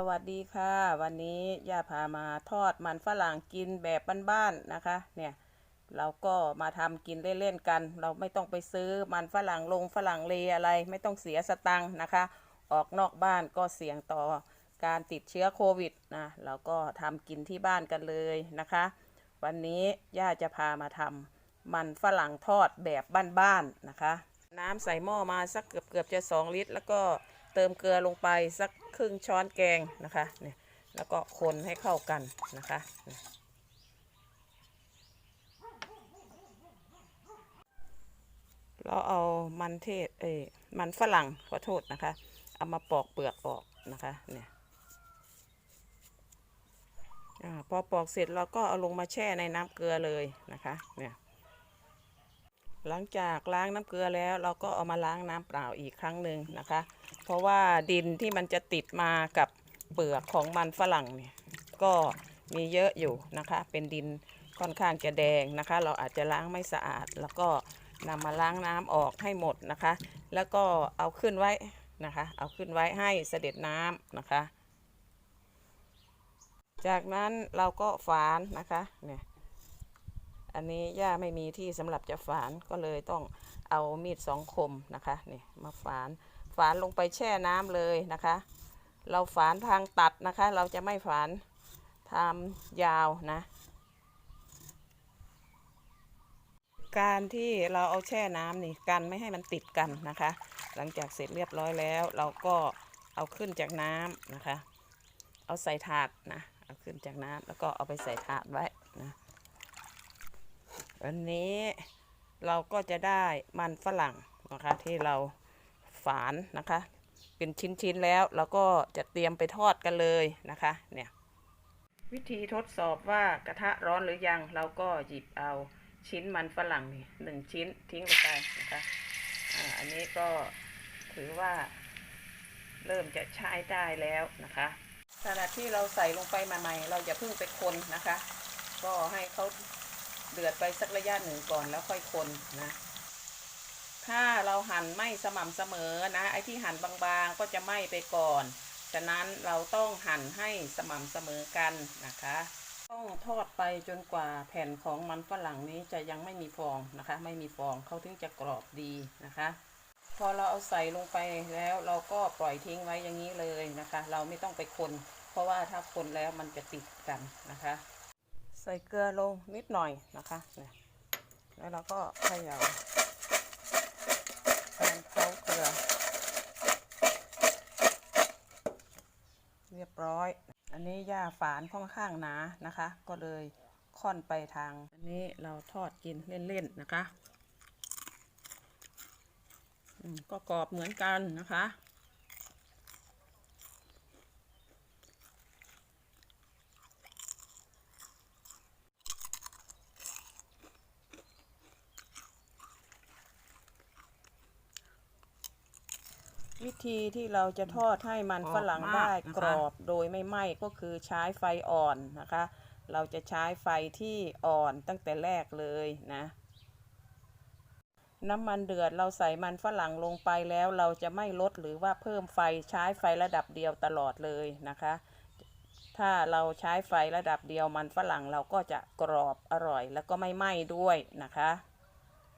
สวัสดีค่ะ วันนี้ย่าพามาทอดมันฝรั่งกินแบบบ้านๆนะคะ เนี่ย เราก็มาทำกินเล่นๆกัน เราไม่ต้องไปซื้อมันฝรั่งลงฝรั่งเลอะไร ไม่ต้องเสียสตังค์นะคะ ออกนอกบ้านก็เสี่ยงต่อการติดเชื้อโควิดนะเราก็ทำกินที่บ้านกันเลยนะคะ วันนี้ย่าจะพามาทำมันฝรั่งทอดแบบบ้านๆนะคะ น้ำใส่หม้อมาสักเกือบเกือบๆจะ 2 ลิตร แล้วก็ เติมเกลือลงไปสักครึ่งช้อนแกงนะคะเนี่ยแล้วก็คนให้เข้ากันนะคะ เราเอามันเทศเอ้มันฝรั่งขอโทษนะคะ เอามาปอกเปลือกออกนะคะเนี่ยอพอปอกเสร็จเราก็เอาลงมาแช่ในน้ำเกลือเลยนะคะเนี่ย หลังจากล้างน้ำเกลือแล้ว เราก็เอามาล้างน้ำเปล่าอีกครั้งหนึ่งนะคะ เพราะว่าดินที่มันจะติดมากับเปลือกของมันฝรั่งเนี่ยก็มีเยอะอยู่นะคะ เป็นดินค่อนข้างจะแดงนะคะ เราอาจจะล้างไม่สะอาด แล้วก็นำมาล้างน้ำออกให้หมดนะคะ แล้วก็เอาขึ้นไว้นะคะ เอาขึ้นไว้ให้เสด็จน้ำนะคะ จากนั้นเราก็ฝานนะคะเนี่ย อันนี้ย่าไม่มีที่สำหรับจะฝานก็เลยต้องเอามีดสองคมนะคะนี่มาฝานฝานลงไปแช่น้ำเลยนะคะ เราฝานทางตัดนะคะ เราจะไม่ฝานทำยาวนะ การที่เราเอาแช่น้ำนี่กันไม่ให้มันติดกันนะคะ หลังจากเสร็จเรียบร้อยแล้ว เราก็เอาขึ้นจากน้ำนะคะ เอาใส่ถาดนะเอาขึ้นจากน้ำแล้วก็เอาไปใส่ถาดไว้นะ วันนี้เราก็จะได้มันฝรั่งนะคะที่เราฝานนะคะ เป็นชิ้นๆแล้วเราก็จะเตรียมไปทอดกันเลยนะคะเนี่ยวิธีทดสอบว่ากระทะร้อนหรือยังเราก็หยิบเอาชิ้นมันฝรั่งนี่หนึ่งชิ้นทิ้งลงไปนะคะอ่าอันนี้ก็ถือว่าเริ่มจะใช้ได้แล้วนะคะขณะที่เราใส่ลงไปใหม่ๆเราอย่าเพิ่งไปคนนะคะ ก็ให้เขา เดือดไปสักระยะหนึ่งก่อนแล้วค่อยคนนะ ถ้าเราหั่นไม่สม่ำเสมอนะ ไอ้ที่หั่นบางๆก็จะไหม้ไปก่อน ฉะนั้นเราต้องหั่นให้สม่ำเสมอกันนะคะ ต้องทอดไปจนกว่าแผ่นของมันฝรั่งนี้จะยังไม่มีฟองนะคะ ไม่มีฟองเขาถึงจะกรอบดีนะคะพอเราเอาใส่ลงไปแล้วเราก็ปล่อยทิ้งไว้อย่างนี้เลยนะคะ เราไม่ต้องไปคน เพราะว่าถ้าคนแล้วมันจะติดกันนะคะ ใส่เกลือลงนิดหน่อยนะคะเนี่ยแล้วเราก็เขย่าการเคล้าเกลือ เรียบร้อย อันนี้ย่าฝานค่อนข้างหนานะคะ ก็เลยค่อนไปทาง อันนี้เราทอดกินเล่นๆนะคะก็กรอบเหมือนกันนะคะ วิธีที่เราจะทอดให้มันฝรั่งได้กรอบโดยไม่ไหม้ก็คือใช้ไฟอ่อนนะคะ เราจะใช้ไฟที่อ่อนตั้งแต่แรกเลยนะ น้ำมันเดือดเราใส่มันฝรั่งลงไปแล้วเราจะไม่ลดหรือว่าเพิ่มไฟใช้ไฟระดับเดียวตลอดเลยนะคะ ถ้าเราใช้ไฟระดับเดียวมันฝรั่งเราก็จะกรอบอร่อย แล้วก็ไม่ไหม้ด้วยนะคะ